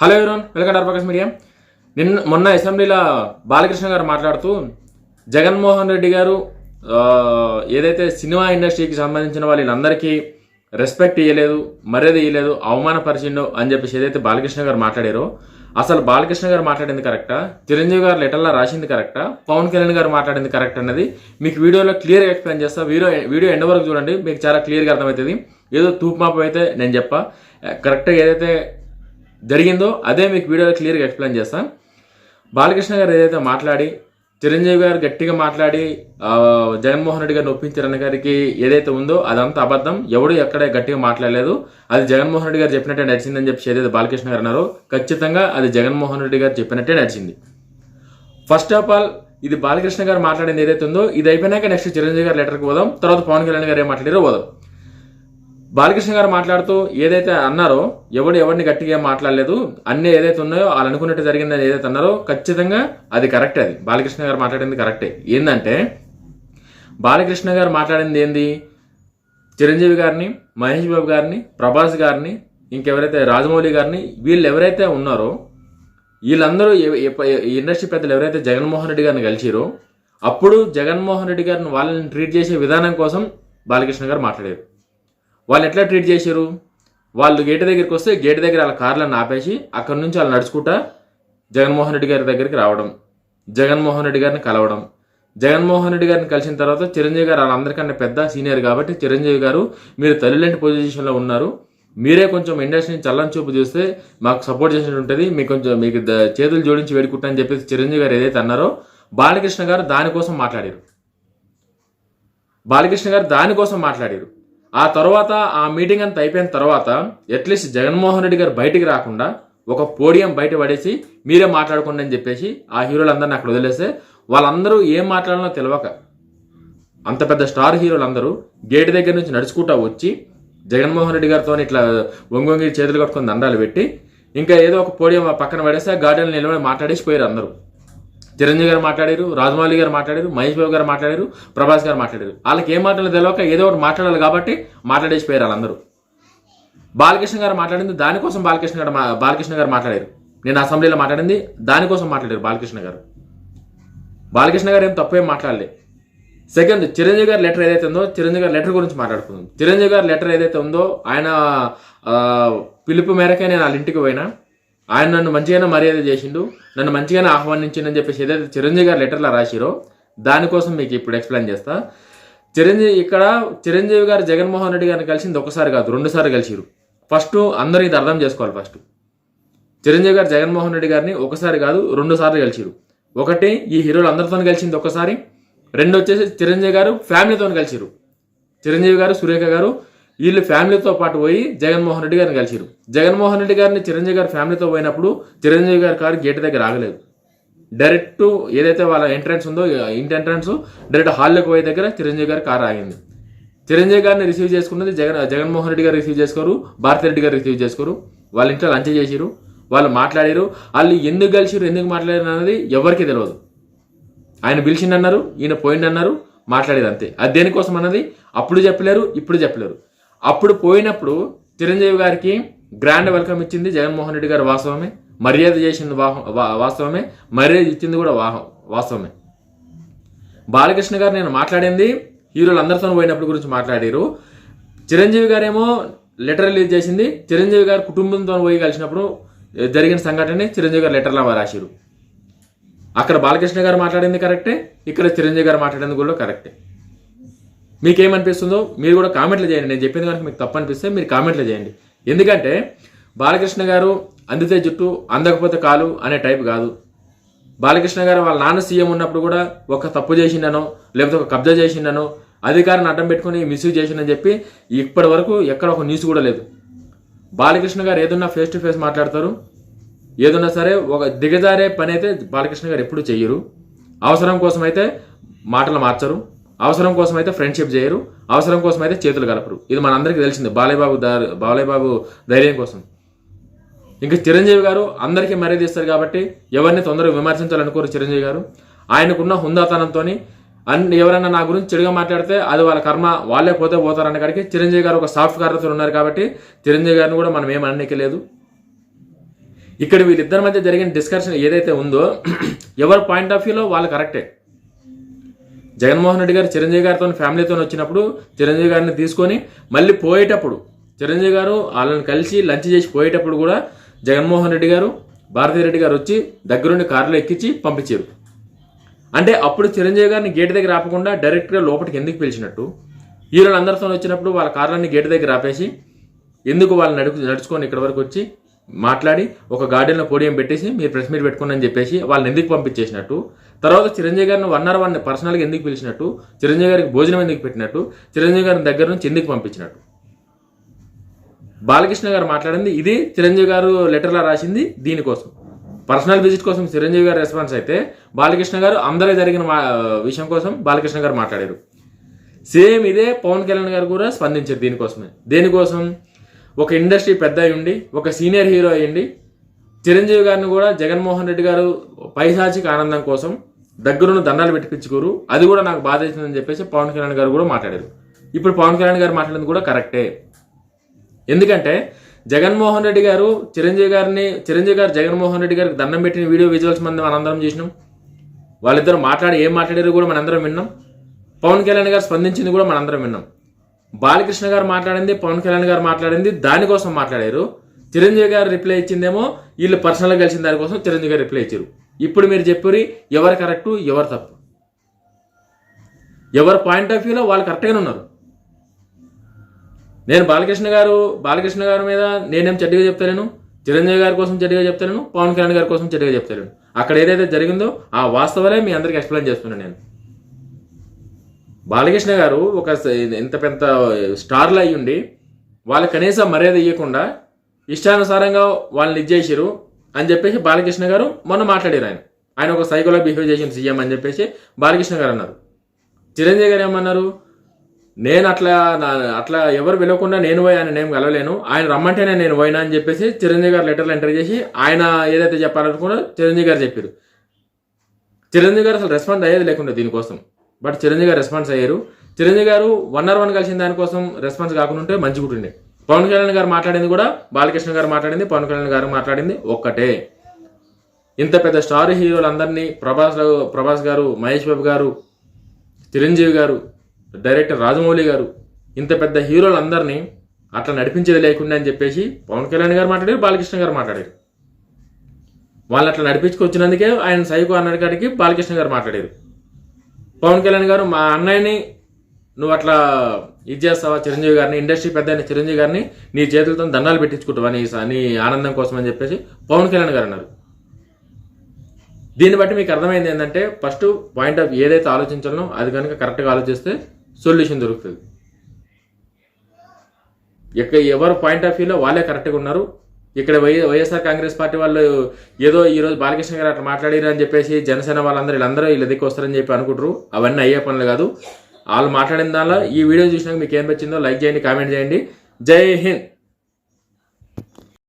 Hello everyone welcome to media నిన్న మొన్న అసెంబ్లీలో బాలకృష్ణ గారు మాట్లాడుతూ జగన్మోహన్ రెడ్డి గారు ఏదైతే సినిమా ఇండస్ట్రీకి సంబంధించిన వాళ్ళందరికీ రెస్పెక్ట్ ఇవ్వలేదు మర్యాద ఇవ్వలేదు అవమానపరిచిండు అని చెప్పేసి ఏదైతే బాలకృష్ణ గారు మాట్లాడారో అసలు బాలకృష్ణ గారు మాట్లాడింది కరెక్టా చిరంజీవి గారు లెటర్లో రాసింది కరెక్టా పవన్ కళ్యాణ్ గారు మాట్లాడింది కరెక్ట్ అన్నది మీకు వీడియోలో క్లియర్గా ఎక్స్ప్లెయిన్ చేస్తా. వీడియో వీడియో ఎండ్ వరకు చూడండి మీకు చాలా క్లియర్గా అర్థమవుతుంది. ఏదో తూపు మాపు అయితే నేను చెప్పా. కరెక్ట్గా ఏదైతే జరిగిందో అదే మీకు వీడియోలో క్లియర్గా ఎక్స్ప్లెయిన్ చేస్తాను. బాలకృష్ణ గారు ఏదైతే మాట్లాడి చిరంజీవి గారు గట్టిగా మాట్లాడి జగన్మోహన్ రెడ్డి గారిని ఒప్పించారన్న గారికి ఏదైతే ఉందో అదంతా అబద్ధం. ఎవడు ఎక్కడ గట్టిగా మాట్లాడలేదు. అది జగన్మోహన్ రెడ్డి గారు చెప్పినట్టే నడిచిందని చెప్పి ఏదైతే బాలకృష్ణ గారు అన్నారో ఖచ్చితంగా అది జగన్మోహన్ రెడ్డి గారు చెప్పినట్టే నడిచింది. ఫస్ట్ ఆఫ్ ఆల్ ఇది బాలకృష్ణ గారు మాట్లాడింది ఏదైతే ఉందో ఇది అయిపోయినాక నెక్స్ట్ చిరంజీవి గారు లెటర్కి పోదాం. తర్వాత పవన్ కళ్యాణ్ గారు ఏం మాట్లాడారో పోదాం. బాలకృష్ణ గారు మాట్లాడుతూ ఏదైతే అన్నారో ఎవడు ఎవరిని గట్టిగా మాట్లాడలేదు అన్ని ఏదైతే ఉన్నాయో వాళ్ళు అనుకున్నట్టు జరిగిందని ఏదైతే అన్నారో ఖచ్చితంగా అది కరెక్టే అది. బాలకృష్ణ గారు మాట్లాడింది కరెక్టే. ఏంటంటే బాలకృష్ణ గారు మాట్లాడింది ఏంది? చిరంజీవి గారిని మహేష్ బాబు గారిని ప్రభాస్ గారిని ఇంకెవరైతే రాజమౌళి గారిని వీళ్ళు ఎవరైతే ఉన్నారో వీళ్ళందరూ ఇండస్ట్రీ పెద్దలు ఎవరైతే జగన్మోహన్ రెడ్డి గారిని కలిసిరో అప్పుడు జగన్మోహన్ రెడ్డి గారిని వాళ్ళని ట్రీట్ చేసే విధానం కోసం బాలకృష్ణ గారు మాట్లాడారు. వాళ్ళు ఎట్లా ట్రీట్ చేశారు? వాళ్ళు గేట్ దగ్గరికి వస్తే గేట్ దగ్గర వాళ్ళ కార్లను ఆపేసి అక్కడ నుంచి వాళ్ళు నడుచుకుంటా జగన్మోహన్ రెడ్డి గారి దగ్గరికి రావడం జగన్మోహన్ రెడ్డి గారిని కలవడం. జగన్మోహన్ రెడ్డి గారిని కలిసిన తర్వాత చిరంజీవి గారు వాళ్ళందరికన్నా పెద్ద సీనియర్ కాబట్టి చిరంజీవి గారు మీరు తల్లిలాంటి పొజిషన్లో ఉన్నారు. మీరే కొంచెం ఇండస్ట్రీని చల్లని చూపు చూస్తే మాకు సపోర్ట్ చేసినట్టు ఉంటుంది. మీకు కొంచెం మీకు చేతులు జోడించి వేడుకుంటా అని చెప్పేసి చిరంజీవి గారు ఏదైతే అన్నారో బాలకృష్ణ గారు దానికోసం మాట్లాడారు. బాలకృష్ణ గారు దానికోసం మాట్లాడారు. ఆ తర్వాత ఆ మీటింగ్ అంతా అయిపోయిన తర్వాత అట్లీస్ట్ జగన్మోహన్ రెడ్డి గారు బయటికి రాకుండా ఒక పోడియం బయట పడేసి మీరే మాట్లాడుకోండి అని చెప్పేసి ఆ హీరోలందరిని అక్కడ వదిలేస్తే వాళ్ళందరూ ఏం మాట్లాడాలో తెలియక అంత పెద్ద స్టార్ హీరోలు అందరూ గేట్ దగ్గర నుంచి నడుచుకుంటా వచ్చి జగన్మోహన్ రెడ్డి గారితో ఇట్లా వంగొంగి చేతులు కట్టుకొని దండాలు పెట్టి ఇంకా ఏదో ఒక పోడియం ఆ పక్కన పడేస్తే గార్డెన్ నిలబడి మాట్లాడేసి పోయారు అందరూ. చిరంజీవి గారు మాట్లాడారు రాజమౌళి గారు మాట్లాడారు మహేష్ బాబు గారు మాట్లాడారు ప్రభాస్ గారు మాట్లాడారు. వాళ్ళకి ఏం మాట్లాడలేదు తెలియక ఏదో ఒకటి మాట్లాడాలి కాబట్టి మాట్లాడేసిపోయారు వాళ్ళందరూ. బాలకృష్ణ గారు మాట్లాడింది దానికోసం బాలకృష్ణ గారు మా- బాలకృష్ణ గారు మాట్లాడారు. నేను అసెంబ్లీలో మాట్లాడింది దానికోసం మాట్లాడారు బాలకృష్ణ గారు. బాలకృష్ణ గారు ఏం తప్పేం మాట్లాడలే. సెకండ్ చిరంజీవి గారి లెటర్ ఏదైతే ఉందో చిరంజీవి గారి లెటర్ గురించి మాట్లాడుకుందాం. చిరంజీవి గారి లెటర్ ఏదైతే ఉందో ఆయన పిలుపు మేరకే నేను వాళ్ళ ఇంటికి పోయినా. ఆయన నన్ను మంచిగానే మర్యాద చేసిండు నన్ను మంచిగానే ఆహ్వానించిండని చెప్పేసి ఏదైతే చిరంజీవి గారు లెటర్లో రాసిరో దానికోసం మీకు ఇప్పుడు ఎక్స్ప్లెయిన్ చేస్తా. చిరంజీవి ఇక్కడ చిరంజీవి గారు జగన్మోహన్ రెడ్డి గారిని కలిసింది ఒకసారి కాదు రెండుసార్లు కలిసిరు ఫస్ట్ అందరూ ఇది అర్థం చేసుకోవాలి ఫస్ట్. చిరంజీవి గారు జగన్మోహన్ రెడ్డి గారిని ఒకసారి కాదు రెండు సార్లు కలిసిరు ఒకటి ఈ హీరోలు అందరితో కలిసింది ఒకసారి రెండు వచ్చేసి చిరంజీవి గారు ఫ్యామిలీతో కలిసిరు చిరంజీవి గారు సురేఖ గారు వీళ్ళు ఫ్యామిలీతో పాటు పోయి జగన్మోహన్ రెడ్డి గారిని కలిసిరు జగన్మోహన్ రెడ్డి గారిని చిరంజీవి గారి ఫ్యామిలీతో పోయినప్పుడు చిరంజీవి గారి కారు గేట్ దగ్గర ఆగలేదు. డైరెక్ట్ ఏదైతే వాళ్ళ ఎంట్రన్స్ ఉందో ఇంటి ఎంట్రన్స్ డైరెక్ట్ హాల్లోకి పోయే దగ్గర చిరంజీవి గారి కారు ఆగింది. చిరంజీవి గారిని రిసీవ్ చేసుకున్నది జగన్ జగన్మోహన్ రెడ్డి గారు రిసీవ్ చేసుకోరు భారతిరెడ్డి గారు రిసీవ్ చేసుకోరు. వాళ్ళ ఇంట్లో లంచ్ చేసిరు వాళ్ళు మాట్లాడారు వాళ్ళు ఎందుకు కలిసిరు ఎందుకు మాట్లాడారు అనేది ఎవరికీ తెలియదు ఆయన పిలిచిండన్నారు ఈయన పోయిండన్నారు మాట్లాడేది అంతే. అది దేనికోసం అన్నది అప్పుడు చెప్పలేరు ఇప్పుడు చెప్పలేరు. అప్పుడు పోయినప్పుడు చిరంజీవి గారికి గ్రాండ్ వెల్కమ్ ఇచ్చింది జగన్మోహన్ రెడ్డి గారు వాస్తవమే. మర్యాద చేసింది వాహ- వా- వాస్తవమే. మర్యాద ఇచ్చింది కూడా వాస్తవమే. బాలకృష్ణ గారు నేను మాట్లాడింది హీరోలు అందరితో పోయినప్పుడు గురించి మాట్లాడారు. చిరంజీవి గారేమో లెటర్ రిలీజ్ చేసింది చిరంజీవి గారు కుటుంబంతో పోయి కలిసినప్పుడు జరిగిన సంఘటనని చిరంజీవి గారు లెటర్లో రాశారు అక్కడ బాలకృష్ణ గారు మాట్లాడింది కరెక్టే ఇక్కడ చిరంజీవి గారు మాట్లాడింది కూడా కరెక్టే. మీకేమనిపిస్తుందో మీరు కూడా కామెంట్లు చేయండి. నేను చెప్పింది కనుక మీకు తప్పు అనిపిస్తే మీరు కామెంట్లు చేయండి. ఎందుకంటే బాలకృష్ణ గారు అందితే జుట్టు అందకపోతే కాలు అనే టైప్ కాదు. బాలకృష్ణ గారు వాళ్ళ నాన్న సీఎం ఉన్నప్పుడు కూడా ఒక తప్పు చేసిండనో లేకపోతే ఒక కబ్జా చేసిండనో అధికారాన్ని అడ్డం పెట్టుకుని మిస్యూజ్ చేసిండని చెప్పి ఇప్పటి వరకు ఎక్కడ ఒక న్యూస్ కూడా లేదు. బాలకృష్ణ గారు ఏదన్నా ఫేస్ టు ఫేస్ మాట్లాడతారు. ఏదన్నా సరే ఒక దిగజారే పని అయితే బాలకృష్ణ గారు ఎప్పుడు చెయ్యరు. అవసరం కోసం అయితే మాటలు మార్చరు. అవసరం కోసం అయితే ఫ్రెండ్షిప్ చేయరు అవసరం కోసం అయితే చేతులు కలపరు. ఇది మనందరికీ తెలిసింది బాలయ్యబాబు దారి ధైర్యం కోసం. ఇంకా చిరంజీవి గారు అందరికీ మర్యాద ఇస్తారు కాబట్టి ఎవరిని తొందరగా విమర్శించాలనుకోరు చిరంజీవి గారు. ఆయనకున్న హుందాతనంతో అన్ని ఎవరైనా నా గురించి చెడుగా మాట్లాడితే అది వాళ్ళ కర్మ వాళ్ళే పోతే పోతారన్న కాడికి చిరంజీవి గారు ఒక సాఫ్ట్ కార్యతో ఉన్నారు కాబట్టి చిరంజీవి గారిని కూడా మనం ఏం అననికి లేదు ఇక్కడ వీళ్ళిద్దరి మధ్య జరిగిన డిస్కషన్ ఏదైతే ఉందో ఎవరి పాయింట్ ఆఫ్ వ్యూలో వాళ్ళు కరెక్టే జగన్మోహన్ రెడ్డి గారు చిరంజీవి గారితో ఫ్యామిలీతో వచ్చినప్పుడు చిరంజీవి గారిని తీసుకొని మళ్ళీ పోయేటప్పుడు చిరంజీవి గారు వాళ్ళని కలిసి లంచ్ చేసి పోయేటప్పుడు కూడా జగన్మోహన్ రెడ్డి గారు భారతీ రెడ్డి గారు వచ్చి దగ్గరుండి కారులో ఎక్కించి పంపించారు. అంటే అప్పుడు చిరంజీవి గారిని గేట్ దగ్గర ఆపకుండా డైరెక్ట్గా లోపలికి ఎందుకు పిలిచినట్టు? హీరోలు అందరితో వచ్చినప్పుడు వాళ్ళ కార్లన్నీ గేట్ దగ్గర ఆపేసి ఎందుకు వాళ్ళు నడుపు నడుచుకొని ఇక్కడ వరకు వచ్చి మాట్లాడి ఒక గార్డెన్లో పోడియం పెట్టేసి మీరు ప్రెస్ మీట్ పెట్టుకుని అని చెప్పేసి వాళ్ళని ఎందుకు పంపించేసినట్టు? తర్వాత చిరంజీవి గారిని వన్ అవర్ వన్ పర్సనల్గా ఎందుకు పిలిచినట్టు చిరంజీవి గారికి భోజనం ఎందుకు పెట్టినట్టు చిరంజీవి గారిని దగ్గర నుంచి ఎందుకు పంపించినట్టు. బాలకృష్ణ గారు మాట్లాడింది ఇది చిరంజీవి గారు లెటర్లో రాసింది దీనికోసం. పర్సనల్ విజిట్ కోసం చిరంజీవి గారు రెస్పాన్స్ అయితే బాలకృష్ణ గారు అందరూ జరిగిన మా- విషయం కోసం బాలకృష్ణ గారు మాట్లాడారు. సేమ్ ఇదే పవన్ కళ్యాణ్ గారు కూడా స్పందించారు దీనికోసమే. దేనికోసం? ఒక ఇండస్ట్రీ పెద్ద అయ్యుండి ఒక సీనియర్ హీరో అయ్యండి చిరంజీవి గారిని కూడా జగన్మోహన్ రెడ్డి గారు పైశాచిక ఆనందం కోసం దగ్గరున్న దండాలు పెట్టిపించుకోరు. అది కూడా నాకు బాధ అవుతుందని చెప్పేసి పవన్ కళ్యాణ్ గారు కూడా మాట్లాడారు. ఇప్పుడు పవన్ కళ్యాణ్ గారు మాట్లాడింది కూడా కరెక్టే. ఎందుకంటే జగన్మోహన్ రెడ్డి గారు చిరంజీవి గారిని చిరంజీవి గారు జగన్మోహన్ రెడ్డి గారికి దండం పెట్టిన వీడియో విజువల్స్ మంది మనందరం చూసినాం. వాళ్ళిద్దరు మాట్లాడి ఏం మాట్లాడారు కూడా మనందరం విన్నాం. పవన్ కళ్యాణ్ గారు స్పందించింది కూడా మనందరం విన్నాం. బాలకృష్ణ గారు మాట్లాడింది పవన్ కళ్యాణ్ గారు మాట్లాడింది దానికోసం మాట్లాడారు. చిరంజీవి గారు రిప్లై ఇచ్చిందేమో వీళ్ళు పర్సనల్గా కలిసిన దానికోసం చిరంజీవి గారు రిప్లై ఇచ్చారు. ఇప్పుడు మీరు చెప్పారు ఎవరు కరెక్టు ఎవరు తప్పు? ఎవరి పాయింట్ ఆఫ్ వ్యూలో వాళ్ళు కరెక్ట్గానే ఉన్నారు. నేను బాలకృష్ణ గారు బాలకృష్ణ గారి మీద నేనేం చెడ్డగా చెప్తాను చిరంజీవి గారి కోసం చెడ్డగా చెప్తాను పవన్ కళ్యాణ్ గారి కోసం చెడ్డగా చెప్తాను అక్కడ ఏదైతే జరిగిందో ఆ వాస్తవాలే మీ అందరికి ఎక్స్ప్లెయిన్ చేస్తున్నాను నేను. బాలకృష్ణ గారు ఒక ఇంత పెద్ద స్టార్లు అయ్యి ఉండి వాళ్ళకి కనీసం మర్యాద ఇవ్వకుండా ఇష్టానుసారంగా వాళ్ళని ఇచ్చేసారు అని చెప్పేసి బాలకృష్ణ గారు మొన్న మాట్లాడారు ఆయన. ఆయన ఒక సైకోలో బిహేవ్ చేసిన సీఎం అని చెప్పేసి బాలకృష్ణ గారు అన్నారు. చిరంజీవి గారు ఏమన్నారు? నేను అట్లా నా- అట్లా ఎవరు వెళ్ళకుండా నేను పోయి ఆయన నేను కలవలేను. ఆయన రమ్మంటేనే నేను పోయినా అని చెప్పేసి చిరంజీవి గారు లెటర్లు ఎంటర్ చేసి ఆయన ఏదైతే చెప్పాలనుకున్నా చిరంజీవి గారు చెప్పారు. చిరంజీవి గారు అసలు రెస్పాన్స్ అయ్యేది లేకుండా దీనికోసం. బట్ చిరంజీవి గారు రెస్పాన్స్ అయ్యారు. చిరంజీవి గారు వన్ ఆర్ వన్ కలిసిన దానికోసం రెస్పాన్స్ కాకుండా ఉంటే మంచిగా ఉంటుండే పవన్ కళ్యాణ్ గారు మాట్లాడింది కూడా బాలకృష్ణ గారు మాట్లాడింది పవన్ కళ్యాణ్ గారు మాట్లాడింది ఒక్కటే. ఇంత పెద్ద స్టార్ హీరోలందరినీ ప్రభాస్ ప్రభాస్ గారు మహేష్ బాబు గారు చిరంజీవి గారు డైరెక్టర్ రాజమౌళి గారు ఇంత పెద్ద హీరోలందరినీ అట్లా నడిపించేది లేకుండా అని చెప్పేసి పవన్ కళ్యాణ్ గారు మాట్లాడారు బాలకృష్ణ గారు మాట్లాడారు. వాళ్ళు అట్లా నడిపించుకొచ్చినందుకే ఆయన సైకో అన్న కాడికి బాలకృష్ణ గారు మాట్లాడారు. పవన్ కళ్యాణ్ గారు మా అన్నయ్యని నువ్వు అట్లా ఇది చేస్తావా చిరంజీవి గారిని? ఇండస్ట్రీ పెద్ద చిరంజీవి గారిని నీ చేతులతో దండాలు పెట్టించుకుంటావా నీ నీ ఆనందం కోసం అని చెప్పేసి పవన్ కళ్యాణ్ గారు అన్నారు. దీన్ని బట్టి మీకు అర్థమైంది ఏంటంటే ఫస్ట్ పాయింట్ ఆఫ్ ఏదైతే ఆలోచించాలో అది కనుక కరెక్ట్గా ఆలోచిస్తే సొల్యూషన్ దొరుకుతుంది. ఎక్కడ ఎవరు పాయింట్ ఆఫ్ వ్యూలో వాళ్ళే కరెక్ట్గా ఉన్నారు. ఇక్కడ వై వైఎస్ఆర్ కాంగ్రెస్ పార్టీ వాళ్ళు ఏదో ఈరోజు బాలకృష్ణ గారు అట్లా మాట్లాడారు అని చెప్పేసి జనసేన వాళ్ళందరూ వీళ్ళందరూ వీళ్ళ దగ్గరికి వస్తారని చెప్పి అనుకుంటారు. అవన్నీ అయ్యే పనులు కాదు. వాళ్ళు మాట్లాడిన దానిలో ఈ వీడియో చూసినాక మీకు ఏం నచ్చిందో లైక్ చేయండి కామెంట్ చేయండి. జై హింద్.